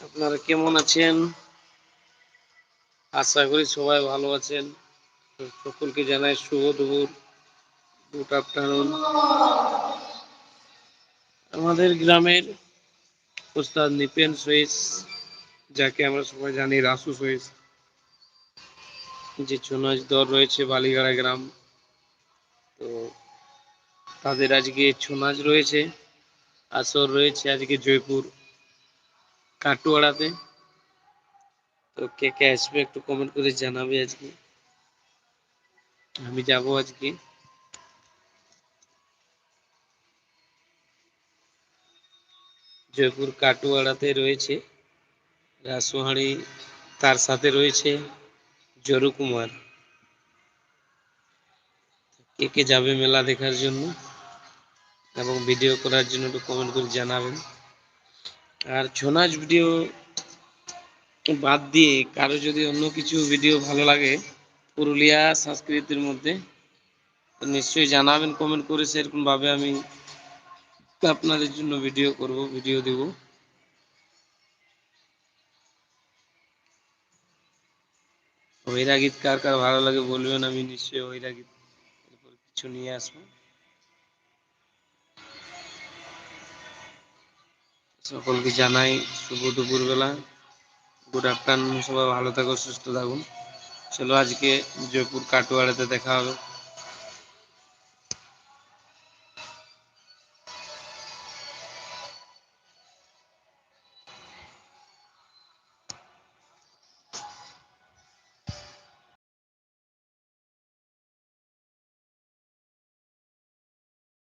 আপনারা কেমন আছেন? আশা করি সবাই ভালো আছেন। সকলকে জানাই শুভ দুপুর, গুড আফটারনুন। আমাদের গ্রামের ওস্তাদ নিপেন সৈস যাকে আমরা সবাই জানি, রাসু সৈস যে চুনাজ দর রয়েছে বালিগাড়া গ্রাম। তো তাদের আজকে ছৌ নাচ রয়েছে, আসর রয়েছে আজকে জয়পুর। কাটুয়াড়াতে। তো কে কে আসবে একটু কমেন্ট করে জানাবে আজকে। আমি যাব আজকে। জয়পুর কাটুয়াড়াতে রয়েছে। রাসুহাড়ি তার সাথে রয়েছে জরু কুমার। কে কে যাবে মেলা দেখার জন্য এবং ভিডিও করার জন্য একটু কমেন্ট করে জানাবেন। আর ছৌ নাচ ভিডিও বাদ দিয়ে কারও যদি অন্য কিছু ভিডিও ভালো লাগে পুরুলিয়া সংস্কৃতির মধ্যে নিশ্চয়ই জানাবেন কমেন্ট করে সেরকমভাবে আমি আপনাদের জন্য ভিডিও করব ভিডিও দেব। ওইরা গীত কার কার ভালো লাগে বলবেন, আমি নিশ্চয়ই ওইরা গীত কিছু নিয়ে আসব। সকলকে জানাই শুভ দুপুরবেলা। গুড আফটারনুন সবাই, ভালো থাকো, সুস্থ থাকুন। চলো আজকে জয়পুর কাটোয়াড়াতে দেখা হবে।